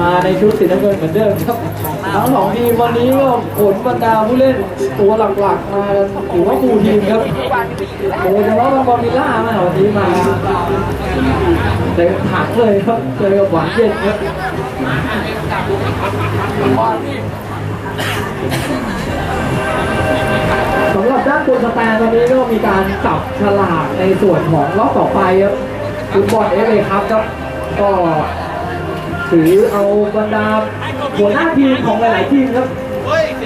มาในชุดสีน้ำเงินเหมือนเดิมครับทั้งสองทีมวันนี้ก็ผลบรรดาผู้เล่นตัวหลักๆมาถือว่าฟูลทีมครับโดยเฉพาะบางบอลมิล่ามาวันนี้มาเต็มถังเลยครับเจอกับหวานเย็นครับสำหรับด้านบนสแตนตอนนี้ก็มีการจับฉลากในส่วนของรอบต่อไปครับฟุตบอลเอฟเอครับครับก็ ถือเอาบรรดาหัวหน้าทีมของหลายๆทีมครับ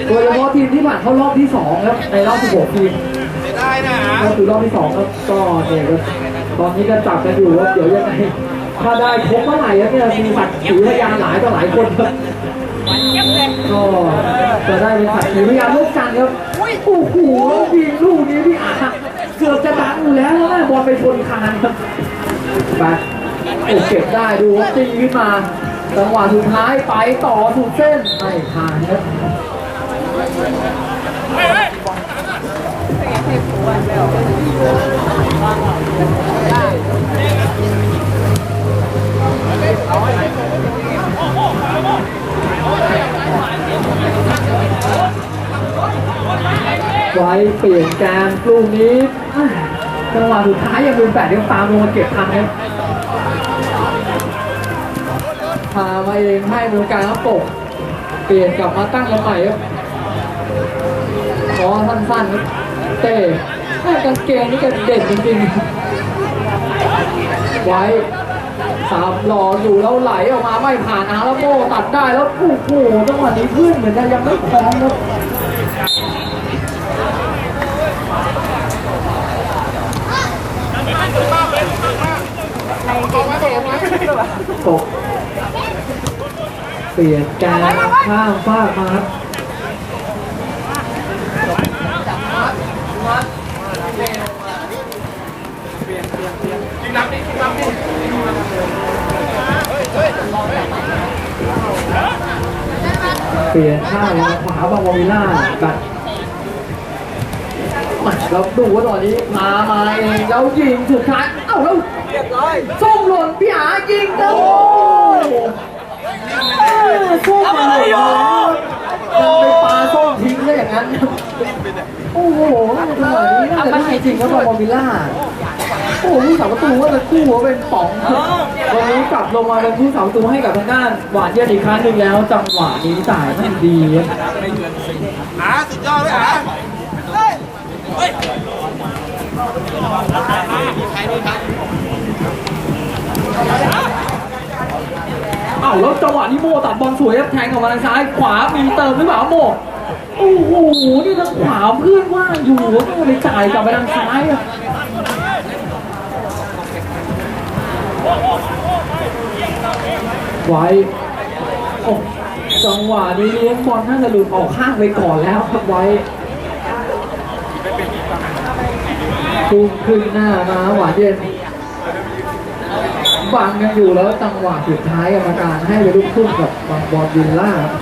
โดยเฉพาะทีมที่ผ่านเข้ารอบที่2ครับในรอบ16ทีมเสียดายนะก็คือรอบที่2ครับก็เนี่ยครับตอนนี้ก็จับกันอยู่ว่าเดี๋ยวยังไงถ้าได้ครบเมื่อไหร่แล้วเนี่ยมีสัตว์ขีพยานหลายต่อหลายคนครับก็จะได้เป็นสัตว์ขีพยานร่วมกันครับโอ้โหยิงลูกนี้พี่อาเกือบจะดังอยู่แล้วแล้วแม่บอลไปชนคานครับไปโอ้เก็บได้ดูว่าตีขึ้นมา จังหวะสุดท้ายไปต่อสุดเส้นไม่ผ่านครับไว้เปลี่ยนการลูกนี้จังหวะสุดท้ายยังเป็นแปดยังตามลงมาเก็บทันครับ พามาเองให้เมืองการครับตกเปลี่ยนกลับมาตั้งกันใหม่ครับขอสั้นๆครับเต้แม่กางเกงนี่ก็เด่นจริงๆ ไว้สามรออยู่แล้วไหลออกมาไม่ผ่านอาแล้วโมตัดได้แล้วโอ้โหจังหวะนี้ขึ้นเหมือนจะยังไม่พร้อมครับตก เปลี่ยนการข้ามฟากมาครับเปลี่ยนข้างมาขวาบางววิล่าแบบแล้วดูว่าตอนนี้มามาเองแล้วยิงสุดท้ายเอ้าแล้วส้มหล่นพี่หายิงนะโอ้ ส้มมันหล่นแล้วยังไปปาส้มทิ้งได้อย่างนั้น โอ้โหจังหวะนี้น่าจะได้จริงครับบอลมิล่า โอ้โหผู้สาประตูว่าจะกู้ว่าเป็นป๋องวันนี้กลับลงมาเป็นผู้สาประตูให้กับทางด้านหวานเย็นอีกครั้งหนึ่งแล้ว จังหวะนี้จ่ายไม่ดีครับหาสุดยอดเลยหาเอ้าแล้วจังหวะนี้โมตัดบอลสวยครับแทงออกมาทางซ้ายขวามีเติมหรือเปล่าโมโอ้โหนี่ทางขวาเพื่อนว่างอยู่ก็เลยจ่ายกลับไปทางซ้ายอะไว้โอ้จังหวะนี้เลี้ยงบอลน่าจะหลุดออกข้างไปก่อนแล้วครับไว้พุ่งขึ้นหน้ามาหวานเย็น บังยังอยู่แล้วจังหวะสุดท้ายกรรมการให้ไปลูกทุ่งกับบอลบอลวิลล่าครับ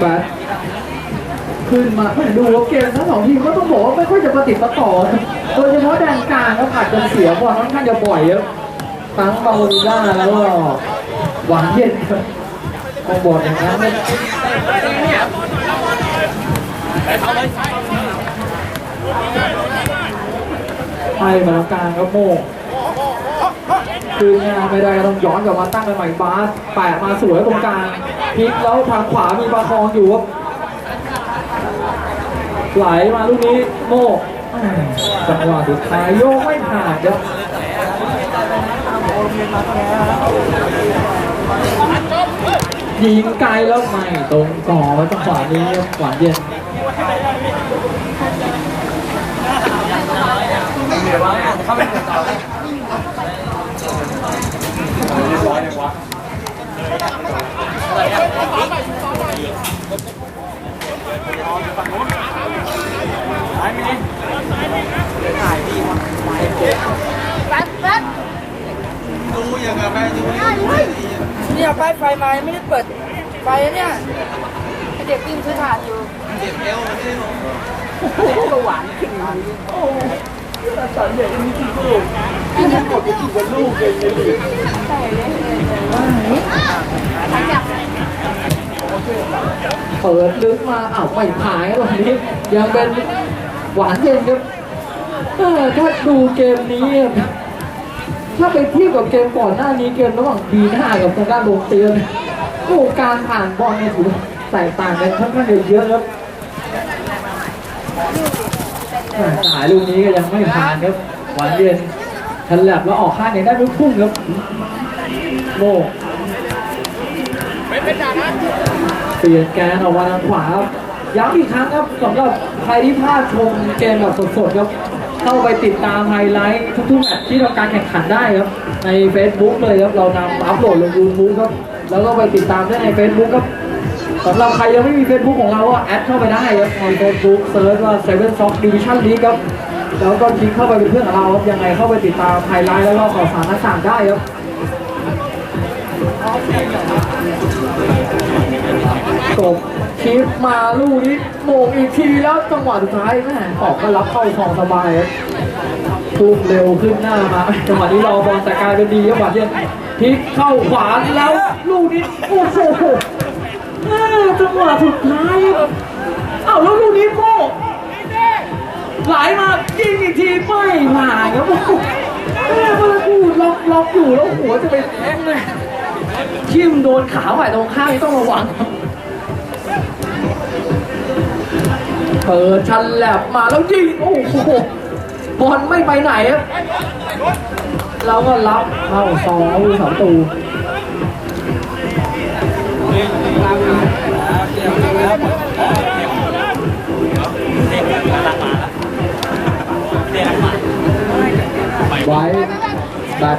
แบบขึ้นมาไม่ดูเกมทั้งสองทีมก็ต้องบอกว่าไม่ค่อยจะประติดประต่อ โดยเฉพาะแดนกลางก็ผัดกันเสียบอลค่อนข้างจะบ่อยครับทั้งบาโลนิด้าแล้วก็หวานเย็นครับองบอกอย่างนั้นนะให้มางกลางครับโมกคืองานไม่ได้ก็ต้องย้อนกลับมาตั้งกันใหม่บาสแปะมาสวยตรงกลางพลิกแล้วทางขวามีประคองอยู่ครับไหลมาลูกนี้โมก จังหวะสุดท้ายโยกไม่ผ่านครับยิงไกลแล้วไม่ตรงก่อจังหวะนี้ครับหวานเย็นเข้าไปต่อ ไฟนะเนี่ยไอ้เด็กวิ่งซื้อถ่านอยู่เจ็บเอวไม่ได้หรอก็หวานขึ้นมาทั้งอย่างเปิดลึกมาอ้าวไม่หายครับวันนี้ ยังเป็นหวานเย็นครับถ้าดูเกมนี้ถ้าไปเทียบกับเกมก่อนหน้านี้เกมระหว่างดีหน้ากับทางด้านโรงเตียน โอ้การผ่านบอลเนี่ยถือว่าแตกต่างกันค่อนข้างเยอะครับสายลูกนี้ก็ยังไม่ผ่านครับหวานเย็นทันแลบแล้วออกข้างเนี่ยได้ลูกพุ่งครับโมเปลี่ยนแกนออกมาทางขวาครับย้ำอีกครั้งครับสำหรับใครที่พลาดชมเกมแบบสดๆครับเข้าไปติดตามไฮไลท์ทุกๆแมตช์ที่ทำการแข่งขันได้ครับ ใน Facebook เลยครับ เรานำอัพโหลดลง YouTube ครับ แล้วก็ไปติดตามได้ใน Facebook ครับสำหรับใครยังไม่มี Facebook ของเราก็แอดเข้าไปได้ครับใน Facebook เซิร์ชว่า Seven Sock Division League ครับแล้วก็คลิกเข้าไปเป็นเพื่อนกับเราครับยังไงเข้าไปติดตามไฮไลท์แล้วก็ข่าวสารต่างๆได้ครับกบชิปมาลูกนี้โมงอีกทีแล้วจังหวะสุดท้ายแม่ออกก็รับเข้าทองสบายครับทุ่มเร็วขึ้นหน้ามาจังหวะนี้รอบอลแต่กลายเป็นดีจังหวะเดีย พลิกเข้าขวาแล้วลูกนี้โอ้โหจังหวะสุดท้ายครับอ้าวแล้วลูกนี้โมไหลมายิงอีกทีไม่ผ่านครับโอ้โหแม่เมื่อกูล็อกล็อกอยู่แล้วหัวจะไปแทงเลยทิ่มโดนขาฝ่ายตรงข้ามนี่ต้องระวังเปิดชันแลบมาแล้วยิงโอ้โหบอลไม่ไปไหนครับ เราก็รับเข้าสองลูกสองตูไว้แบบ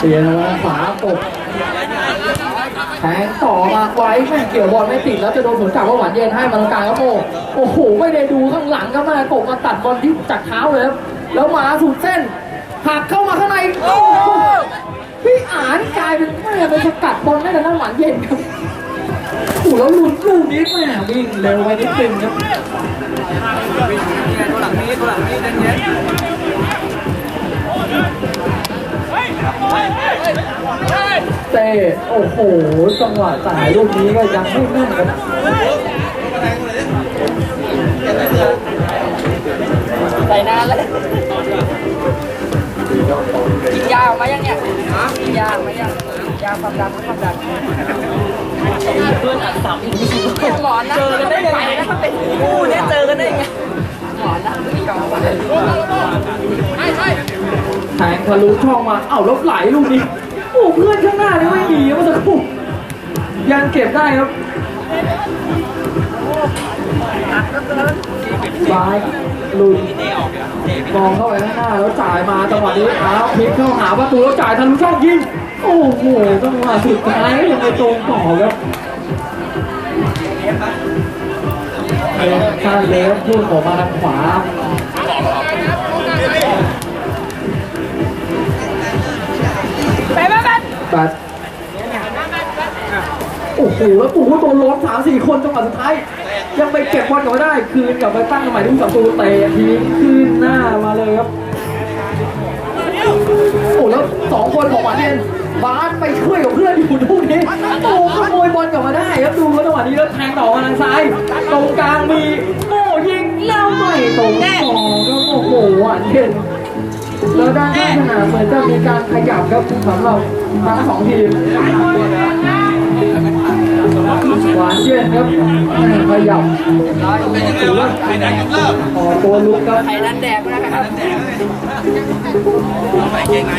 เปลี่ยนมาขวากแทงต่อมาไว้แม่งเกี่ยวบอลไม่ติดแล้วจะโดนผลจากว่าหวานเย็นให้มาตรงกลางครับโมโอ้โห ไม่ได้ดูข้างหลังก็มากบมาตัดบอลที่จากเท้าเลยครับแล้วมาสุดเส้น หักเข้ามาข้างในโอ้พี่อ่านกลายเป็นแม่ไปสกัดบอลได้แต่หน้าหวานเย็นครับโอ้แล้วลุ้นลูกนี้แม่วิ่งเร็วไปนิดนึงครับตัวหลังนี้ตัวหลังนี้เย็นเตะโอ้โหจังหวะจ่ายลูกนี้ก็ยังไม่แม่นครับ ยาความดันความดันเพื่อนอัดสามอีกหมอนนะเจอกันได้ยังไงนะถ้าเป็นคู่เนี่ยเจอกันได้ยังไงหมอนนะไม่ยอมใช่ใช่แทงทะลุช่องมา เอ้าล้วไหลลูกนี้โอ้เพื่อนข้างหน้านี่ไม่มีเมื่อสักครู่ยังเก็บได้ครับบายลุยมองเข้าไปข้างหน้าแล้วจ่ายมาจังหวะนี้อ้าวพลิกเข้าหาประตูแล้วจ่ายทะลุช่องยิง โอ้โหจังหวะสุดท้ายก็ยังไปตรงต่อครับเอ็นข้างเลฟพุ่งออกมาทางขวาไปไปไปแบบโอ้โหแล้วปู่โดนล้อมสามสี่คนจังหวะสุดท้าย ยังไปเก็บบอลกลับมาได้ คืนกลับไปตั้งสมัยที่ประตูเตะทีขึ้นหน้ามาเลยครับโอ้แล้วสองคนของหวานเย็น บาสไปช่วยกับเพื่อนอยู่ทุกนี้โอ้ขโมยบอลกลับมาได้ครับดูว่าจังหวะนี้แล้วแทงต่อมาทางซ้าย ตรงกลางมีโอ้ยิงแล้วไม่ตรงต่อครับโอ้โหหวานเย็นแล้วด้านข้างสนามเหมือนจะมีการขยับครับสำหรับทั้งสองทีม หวานเย็นครับขยับเป็นยังไงวะเป็นยังยกเลิกต่อตัวลุกครับไข่ดันแดกนะครับใส่เกงใน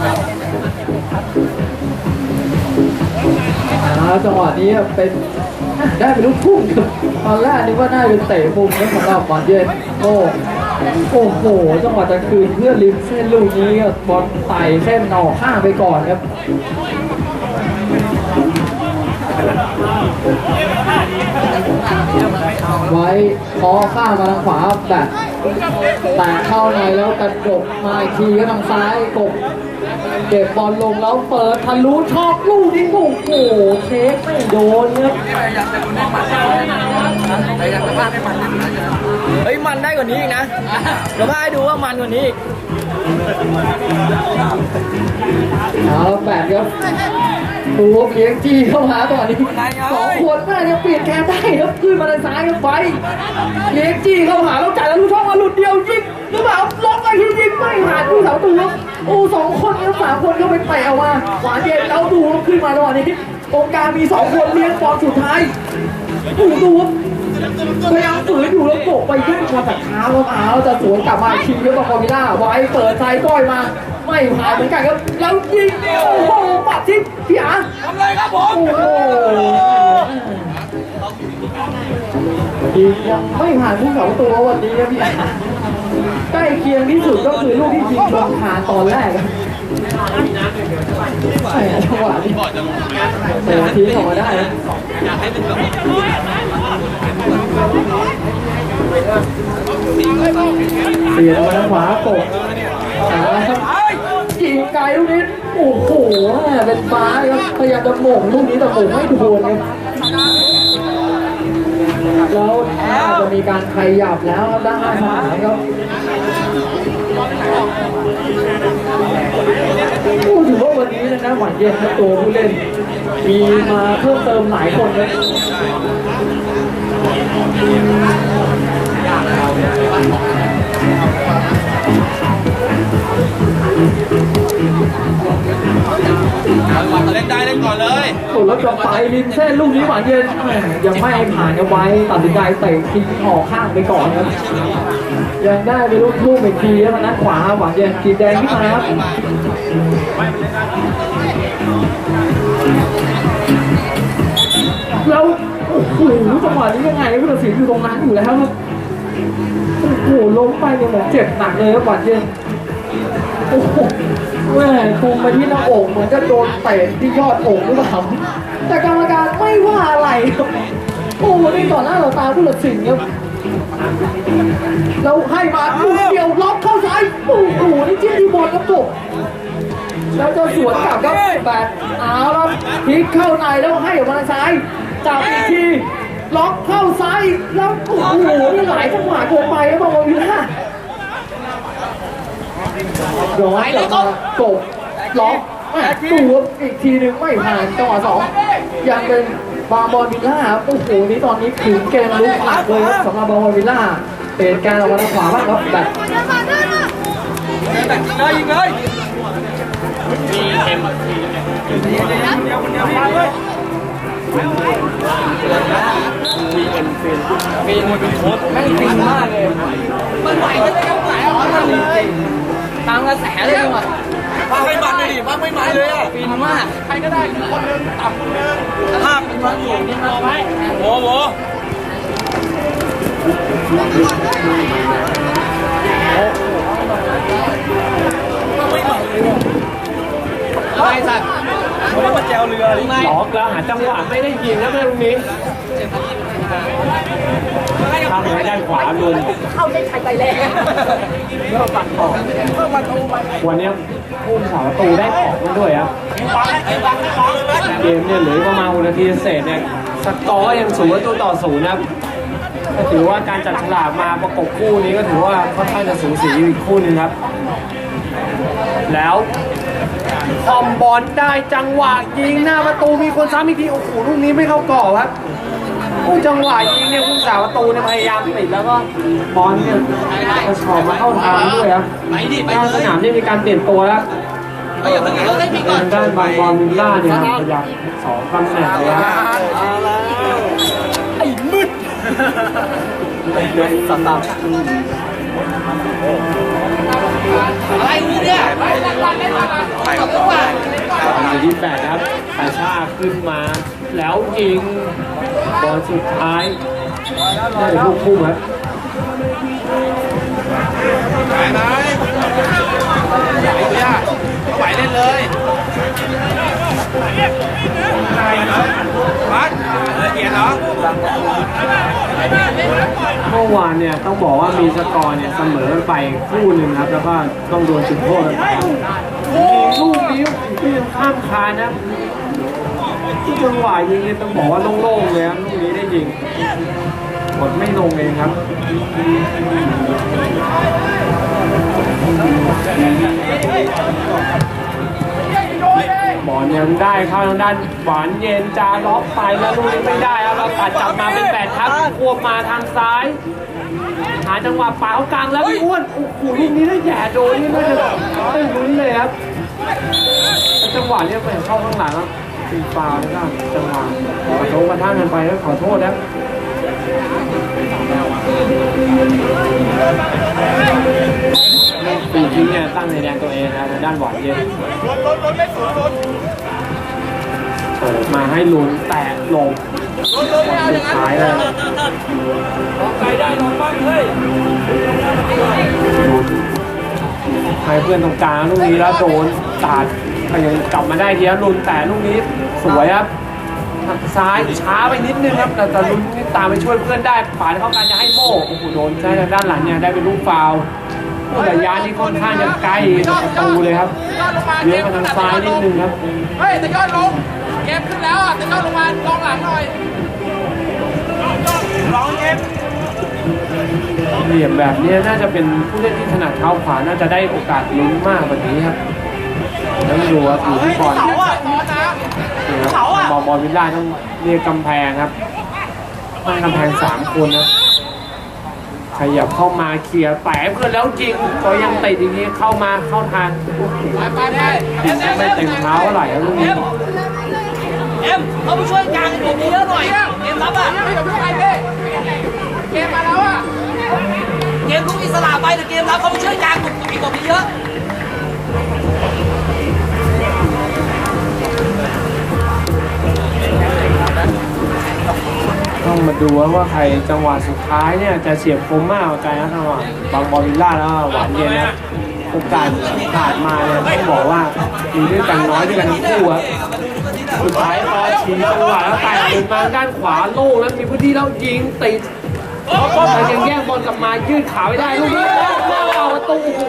อ่า จังหวะนี้เป็นได้เป็นลูกพุ่งครับตอนแรกนึกว่าน่าจะเตะมุมนะสำหรับหวานเย็นโอ้โอ้โหจังหวะจะคืนเพื่อนริมเส้นลูกนี้บอลไต่เส้นออกข้างไปก่อนครับไว้คอข้ามมาทางขวาแบบแต่เข้าในแล้วกระดกมาอีกทีก็ทางซ้ายกบ เก็บบอลลงแล้วเปิดทะลุชอบลูกนี้โอ้โหเทคไม่โดนครับเฮ้ยมันได้กว่านี้อีกนะ เดี๋ยวพาให้ดูว่ามันกว่านี้อีกเอาแบบครับดูเพียงจี้เข้าหาตอนนี้สองคนน่าจะเปลี่ยนแกนได้ครับขึ้นมาทางซ้ายครับไปเพียงจี้เข้าหาแล้วจ่ายแล้วลูกช่องมาหลุดเดียวยิง หรือเปล่าล็อกไปทียิงไม่ผ่านผู้สาวตัวโอ้สองคนครับสามคนก็ไปเตะออกมาหวาเย็นแล้วดูขึ้นมาตอนนี้ตรงกลางมีสองคนเลี้ยงบอลสุดท้ายดูดูพยายามฝืนอยู่แล้วโกะไปแย่งบอลจากเท้าแล้วเอาจะสวนกลับมาอีกทีครับกับคอมิล่าไว้เปิดใจก้อยมาไม่ผ่านเหมือนกันครับแล้วยิงโอ้โหปัดที่พี่อาร์ทำเลยครับผมโอ้โหยังไม่ผ่านผู้สองตัววันนี้ครับพี่อา ใกล้เคียงที่สุดก็คือลูกที่ยิงโดนคาตอนแรกครับแหมจังหวะนี้เตะทีออกมาได้อยากให้เป็นแบบเปลี่ยนมาทางขวาปกยิงไกลลูกนี้ โอ้โห เป็นฟ้าครับพยายามจะหม่งลูกนี้แต่หม่งไม่โดนครับ แล้วน่าจะมีการขยับแล้วครับด้านหน้าสนามครับพูดถึงว่าวันนี้นะหวานเย็นนะตัวผู้เล่น มีมาเพิ่มเติมหลายคนเลย โอ้แล้วจะไปริมเส้นลูกนี้หวานเย็นยังไม่ผ่านกันไว้ตัดสินใจเตะทิ้งออกข้างไปก่อนครับยังได้ไปลูกทุ่มอีกทีครับทางด้านะขวาหวานเย็นกีดแดงขึ้นมาครับแล้วโอ้โหจังหวะนี้ยังไงผู้ตัดสินอยู่ตรงนั้นอยู่แล้วครับโอ้โหล้มไปเนี่ยหมอเจ็บหนักเลยครับหวานเย็นโอ้โหแม่คุมไปที่หน้าอกเหมือนจะโดนเตะที่ยอดอกหรือเปล่า แต่กรรมการไม่ว่าอะไรครับโอ้โหนี่ต่อหน้าต่อตาผู้ตัดสินครับแล้วให้มาลูกเดียวล็อกเข้าซ้ายโอ้โหนี่จิ้มที่บอลครับจบแล้วจะสวนกลับครับแบบเอาแล้วพลิกเข้าในแล้วให้ออกมาซ้ายจับอีกทีล็อกเข้าซ้ายแล้วโอ้โหนี่หลายจังหวะเกินไปครับบอลวิลล่าย้อนกลับมากบล็อกแม่ ตูบอีกทีหนึ่งไม่ผ่านจังหวะสองยังเป็นบาบอลวิลล่าครับโอ้โหนี่ตอนนี้ถึงเกมลุกหนักเลยครับสำหรับบาบอลวิลล่าเป็นการออกมาทางขวาบ้างครับแบบได้ยิงเลยแม่งฟินมากเลยมันไหวก็ได้ก็ไหวเอามันเลยตามกระแสเลยดีก ว่าป้าไม่มันเลยดิป้าไม่มันเลยอะฟินมากใครก็ได้คนเดินต่ำคนเดินภาพมันอยู่นี่มาไว้โอ้โหทำไมสัตว์มันมาแจวเรือทำไมล็อกแล้วหาจังหวะไม่ได้ยิงแล้วเพื่อนตรงนี้ ทำให้ด้านขวาลุนเข้าได้ใครไปแล้วเมื่อปัดออกวันนี้ผู้สาวประตูได้ออกมาด้วยครับเกมเนี่ยเหลือประมาณหกนาทีเศษเนี่ยสกอร์ยังศูนย์ประตูต่อศูนย์นะครับก็ถือว่าการจัดฉลากมาประกบคู่นี้ก็ถือว่าค่อนข้างจะสูสีอีกคู่นึงครับ แล้วคอมบอลได้จังหวะยิงหน้าประตูมีคนซ้ำอีกทีโอ้โหลูกนี้ไม่เข้ากรอบครับ โอ้จังหวะยิงเนี่ยผู้สาวประตูเนี่ยพยายามปิดแล้วก็บอลเนี่ยกระชอกมาเข้าทางด้วยครับไปดิไปหน้าเลสยนามนี่มีการเปลี่ยนตัวแล้วเฮ้ยอย่าเพิ่งเล่นมีก่อนทางด้านบางบอลวิลล่าเนี่ยครับพยายามสองตำแหน่งเลยครับไอ้มืดสตาร์อะ ไปเนี่ยไปกับตัวนาทีแปดครับอาชาขึ้นมา แล้วยิงบอลสุดท้ายได้ลูกคู่ครับไหนไหมไหวอยู่ย่าเอาไหวเล่นเลย มื่อวานเนี่ยต้องบอกว่ามีสกอร์เนี่ยเสมอไปคู่หนึ่งครับแล้วก็ต้องโดนจุดโทษกันไปลูกนี้ที่ยังข้ามคานนะที่จังหวะยิงเนี่ยต้องบอกว่าโล่งๆเลยครับลูกนี้ได้ยิงกดไม่ลงเองครับบอลยังได้เข้าทางด้านหวานเย็นจาล็อกไปแล้วลูกนี้ไม่ได้ครับเราตัดจับมาเป็นแปดครับควบมาทางซ้าย หาจังหวะป่าเขากลางแล้วพี่อ้วนโอ้โหลูกนี้ถ้าแย่โดนนี่น่าจะได้ลุ้นเลยครับแต่จังหวะเนี้ยไปเข้าข้างหลังครับตีฟาวแล้วก็จังหวะกระโดดกระทั่งกันไปแล้วขอโทษนะปีทิ้งเนี่ยตั้งในแดนตัวเองนะทางด้านหวานเย็นเปิดมาให้ลุ้นแตะลง สุดท้ายเลยให้เพื่อนตรงกลางลูกนี้แล้วโดนตาดก็ยังกลับมาได้ทีละลุนแต่ลูกนี้สวยครับทางซ้ายช้าไปนิดนึงครับ แต่แต่ลุนนี่ตามไปช่วยเพื่อนได้ผ่านเข้ากันจะให้โม่โอ้โหโดนใช้ทางด้านหลังเนี่ยได้เป็นลูกฟาวล์ระยะนี่ค่อนข้างจะใกล้ประตูเลยครับเลี้ยงมาทางซ้ายนิดนึงครับเฮ้ยแต่ยอดลงเกมขึ้นแล้วอะแต่ยอดลงมาลองหลังหน่อย ลี่ยมแบบนี้น่าจะเป็นผู้เล่นที่ถนัดเท้าขวาน่าจะได้โอกาสลุ้นมากกว่านี้ครับแล้วดูว่าอยู่ที่บอลเขาอะซ้อนนะเขาอะบอลบอลวิลล่าต้องเรียกกำแพงครับตั้งกำแพงสามคนนะขยับเข้ามาเคลียร์แปะเพื่อนแล้วจริงก็ยังติดอย่างนี้เข้ามาเข้าทางไปไปไปยิงแค่ไม่เต็มเท้าเท่าไหร่ครับลูกนี้เอ็มเขาไปช่วยกลางกันเยอะหน่อยเกมรับอะไม่กับพี่ไปพี่เกมมาแล้วอะ เกมลูกอิสระไปแต่เกมรับเขาไปช่วยกลางกดอีกกดเยอะต้องมาดูว่าใครจังหวะสุดท้ายเนี่ยจะเฉียบคมมากกว่ากันนะจังหวะบางบอลวิลล่าแล้วหวานเย็นนะโอกาสผ่านมาเนี่ยต้องบอกว่ามีด้วยกันน้อยด้วยกันทั้งคู่ครับสุดท้ายพอฉีจังหวะแล้วแต่งมาด้านขวาโล่งแล้วมีพื้นที่แล้วยิงติด แต่ยังแย่งบอลกลับมายืดขาไม่ได้ลูกนี้หน้าเอาประตูโอ้โห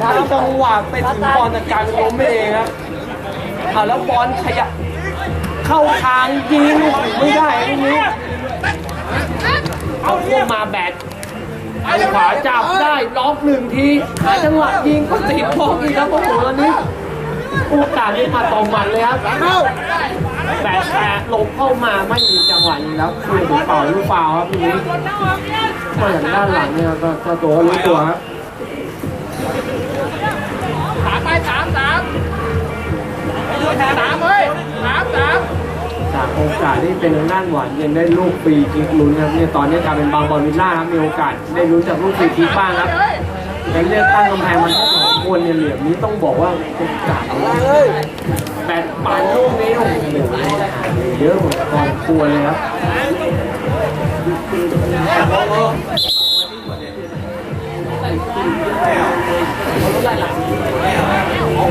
ถ้าจังหวะไปถึงบอลแต่การล้มไม่เองครับอ่าแล้วบอลขยับเข้าทางยิงไม่ได้ลูกนี้เอาพวกมาแบตขวาจับได้ล็อกหนึ่งทีหาจังหวะยิงก็ติดบอลอีกครับโอ้โหตอนนี้โอกาสนี้มาตรงมันเลยครับ แต่แต่ลงเข้ามาไม่มีจังหวะนี้แล้วคือถึงเป่าหรือเปล่าครับทีนี้มาจากด้านหลังเนี่ยก็ก็ตัวรู้ตัวครับสามไปสามสามสามเฮ้ยสามสามจากโอกาสที่เป็นทางด้านหวานเย็นได้ลูกฟรีคิกลุ้นครับเนี่ยตอนนี้กลายเป็นบางบอลวิลล่าครับมีโอกาสได้ลุ้นจากลูกฟรีคิกบ้างครับแต่เลือกตั้งกำแพงมันแค่สองคนเนี่ยเหลี่ยมนี้ต้องบอกว่าโอกาส แต่ปั่นลูกนี้โอ้โหเยอะพอควรเลยครับ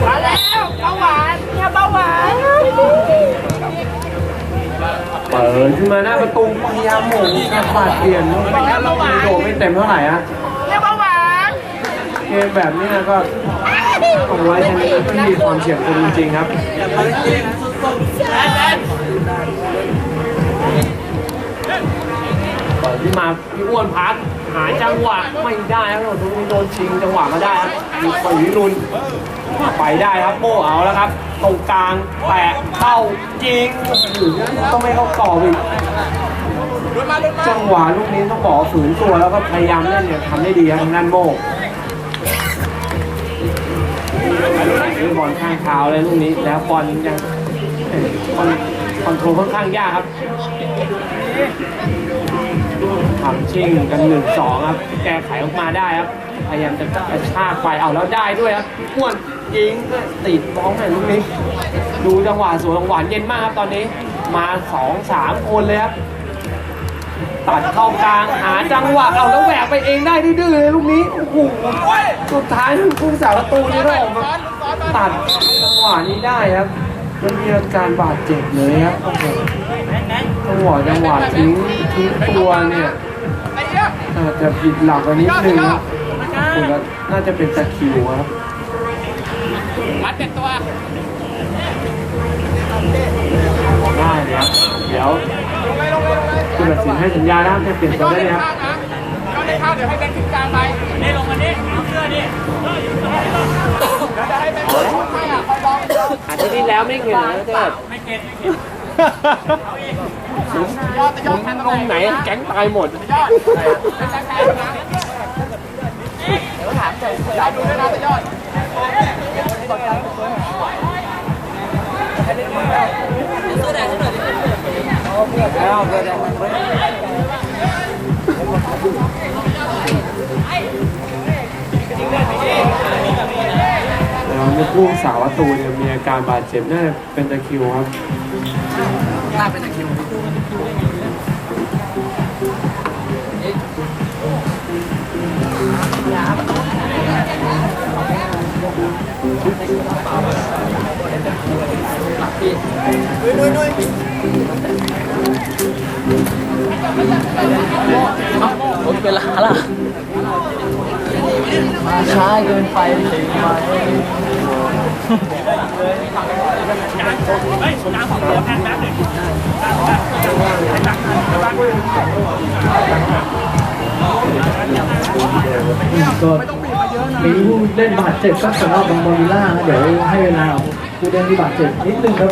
มาแล้วเบาหวานเนี่ยเบาหวานเปิดขึ้นมาหน้าประตูพยายามหม่งแค่ปาดเปลี่ยนไม่แค่เราโดไม่เต็มเท่าไหร่ฮะ เนี่ยเบาหวาน เกมแบบนี้ก็ต้องไว้ชนิดไม่มีความเฉียบคมจริงๆครับเปิดขึ้นมาพี่อ้วนพักหาจังหวะไม่ได้ครับตรงนี้โดนชิงจังหวะมาได้ครับมีปวิรุณไปได้ครับโป้เอาแล้วครับ ตรงกลางแปะเข้ายิงต้องไม่เข้ากรอบอีกจังหวะลูกนี้ต้องบอกว่าฝืนตัวแล้วก็พยายามเล่นเนี่ยทำได้ดีครับทางด้านโม กนี่บอลข้างเท้าเลยลูกนี้แล้วบอลยังเอ่อบอลคอนโทรลค่อนข้างยากครับทำชิงกันหนึ่งสองครับ แก้ไขออกมาได้ครับ พยายามจะกระชากไปเอาแล้วได้ด้วยครับอ้วนยิงก็ติดบล็อกเนี่ยลูกนี้ ดูจังหวะสวยของหวานเย็นมากครับตอนนี้ มาสองสามคนเลยครับ ตัดเข้ากลางหาจังหวะเอาแล้วแหวกไปเองได้ดื้อเลยลูกนี้ โอ้โหสุดท้ายผู้สาประตูนี่ก็ออกมา ตัดจังหวะนี้ได้ครับมันมีอาการบาดเจ็บเลยครับโอ้โหจังหวะจังหวะทิ้งทิ้งตัวเนี่ยอาจจะผิดหลักไปนิดนึงครับผมว่าน่าจะเป็นตะคิวครับมัดเจ็ดตัวได้เลยครับเดี๋ยวคุณตัดสินให้สัญญาแล้วจะเปลี่ยนตัวได้ครับข้างนะยอดเล่นข้างเดี๋ยวให้แบงค์ขึ้นกลางไปนี่ลงมานี่เอาเสื้อนี่ อะคอยลองอาทิตย์ที่แล้วไม่เห็นนะเด็ดไม่เก็ตยอดแต่ยอดแทนลงไหนแก๊งตายหมดยอดเป็นเดี๋ยวถามใจยอดดูด้วยนะแต่ยอดแล้วในลู ครับลูกสาวตูเนี่ยมีอาการบาดเจ็บน่าจะเป็นตะคริวครับน่าเป็นตะคริวหมดเวลาละมาช้าเกินไปถึงไหม ก็มีผู้เล่นบาดเจ็บก็สำหรับบางบอลิล่านะเดี๋ยวให้เวลาผู้เล่นที่บาดเจ็บนิดนึงครับ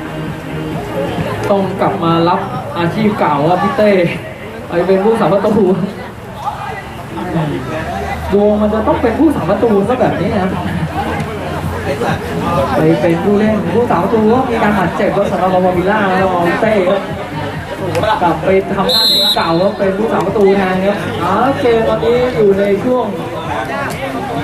ต้องกลับมารับอาชีพเก่าว่าพี่เต้ไปเป็นผู้สาประตูดวงมันจะต้องเป็นผู้สาประตูซะแบบนี้นะไปเป็นผู้เล่นผู้สาประตูก็มีการบาดเจ็บก็สำหรับบางบอลวิลล่าแล้วพี่เต้ครับกลับไปทำหน้าที่เก่าแล้วเป็นผู้สาประตูแทนครับอ๋อเกมตอนนี้อยู่ในช่วง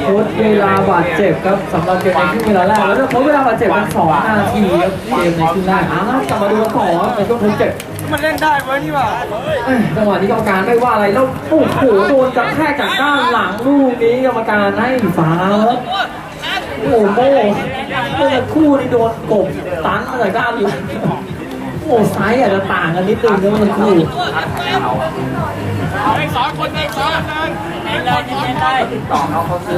ทดเวลาบาดเจ็บครับสำหรับเกมในครึ่งเวลาแรกแล้วทดเวลาบาดเจ็บกันสองนาทีครับเกมในครึ่งแรกอ้าวกลับมาดูต่อครับในช่วงทดเจ็บมันเล่นได้เว้ยนี่หว่าจังหวะนี้กรรมการไม่ว่าอะไรแล้วโอ้โหโดนกระแทกจากด้านหลังลูกนี้กรรมการให้ฟาวครับโอ้โหโม่เมื่อคู่นี่โดนกบตันมาจากด้านหลัง โอ้ไซส์อาจจะต่างกันนิดนึงนะเมื่อสักครู่เอากสองคนเองสองคนเองคนคนได้ต่อเขาเขาซื้อ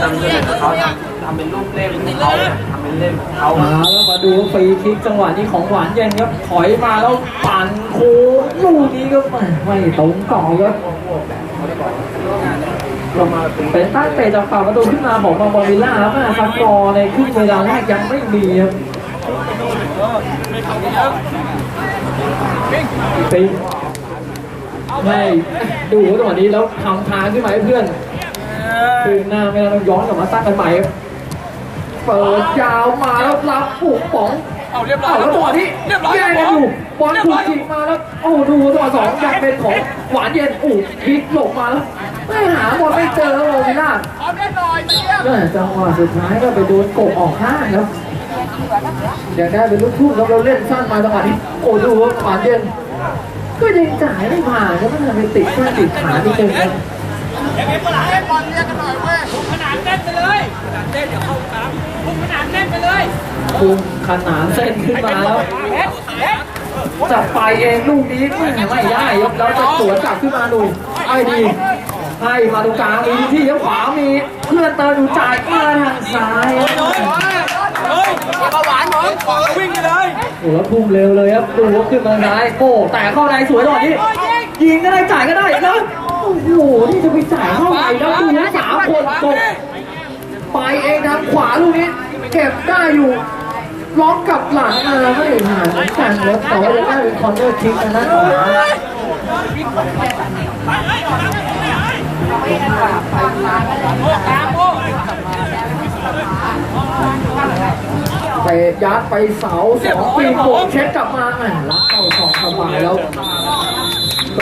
ทำเป็นเขาทำเป็นรูปเล่มเขาทำเป็นเล่มเขามาแล้วมาดูฟรีคิกจังหวะนี้ของหวานเย็นครับถอยมาแล้วปั่นโค้งลูกนี้ก็ไม่ไม่ตรงต่อครับเป็นตั้งเตะจากฝั่งประตูขึ้นมาของบางบอลวิลล่าครับแม่สกอร์ในครึ่งเวลาแรกยังไม่มีครับ ปิงไม่ดูจังหวะนี้แล้วทำทางขึ้นมาให้เพื่อนคืนหน้าไม่ต้องย้อนกลับมาตั้งกันใหม่ครับเปิดยาวมาแล้วรับปุกป๋องเอาเรียบร้อเอายแล้วจังหวะนี้เรียบร้อยแย่งกันอยู่บอลถูกจิกมาแล้วโอ้ดูจังหวะสองยังเป็นของหวานเย็นอู้พลิกหลบมาแล้วไม่หาบอลไม่เจอโรมิล่าขอเล่นหน่อยเยี่ยมแม่จังหวะสุดท้ายก็ไปโดนกบออกข้างครับ อยากได้เป็นลูกทุ่งครับเราเล่นสั้นมาจังหวะนี้โอ้ดูว่าหวานเย็นก็ยังจ่ายไม่ผ่านครับมันไปติดแค่ติดขาที่เต็มครับเล่นบอลเรียกกันหน่อยเว้ยขนาดเล่นไปเลยขนาดเล่นเดี๋ยวเข้ากลางพุ่งขนาดเล่นไปเลยคุมขนานเส้นขึ้นมาแล้วเฮ็ดเฮ็ดจับไปเองลูกนี้ไม่ไม่ได้ครับแล้วจะสวนกลับขึ้นมาดูไอ้ดีให้มาตรงกลางมีที่ขวามีเพื่อนเติมอยู่จ่ายมาทางซ้ายครับเฮ้ยเบา หวานน้องวิ่งไปเลยโอ้โหแล้วพุ่งเร็วเลยครับตัวขึ้นมาได้โอ้แต่เข้าในสวยจังวะนี้ยิงก็ได้จ่ายก็ได้แล้วโอ้โหนี่จะไปจ่ายเข้าไปแล้วดูนสามคนตกไปเองทางขวาลูกนี้เก็บได้อยู่ล็อกกับหลังมาไม่หายกันแล้วต่อได้เป็นคอนเนอร์คิกนะขวาไป เตะยัดไปเสาสองปีโกเช็ดกลับมาอะรับเต่าสองสบายแล้ว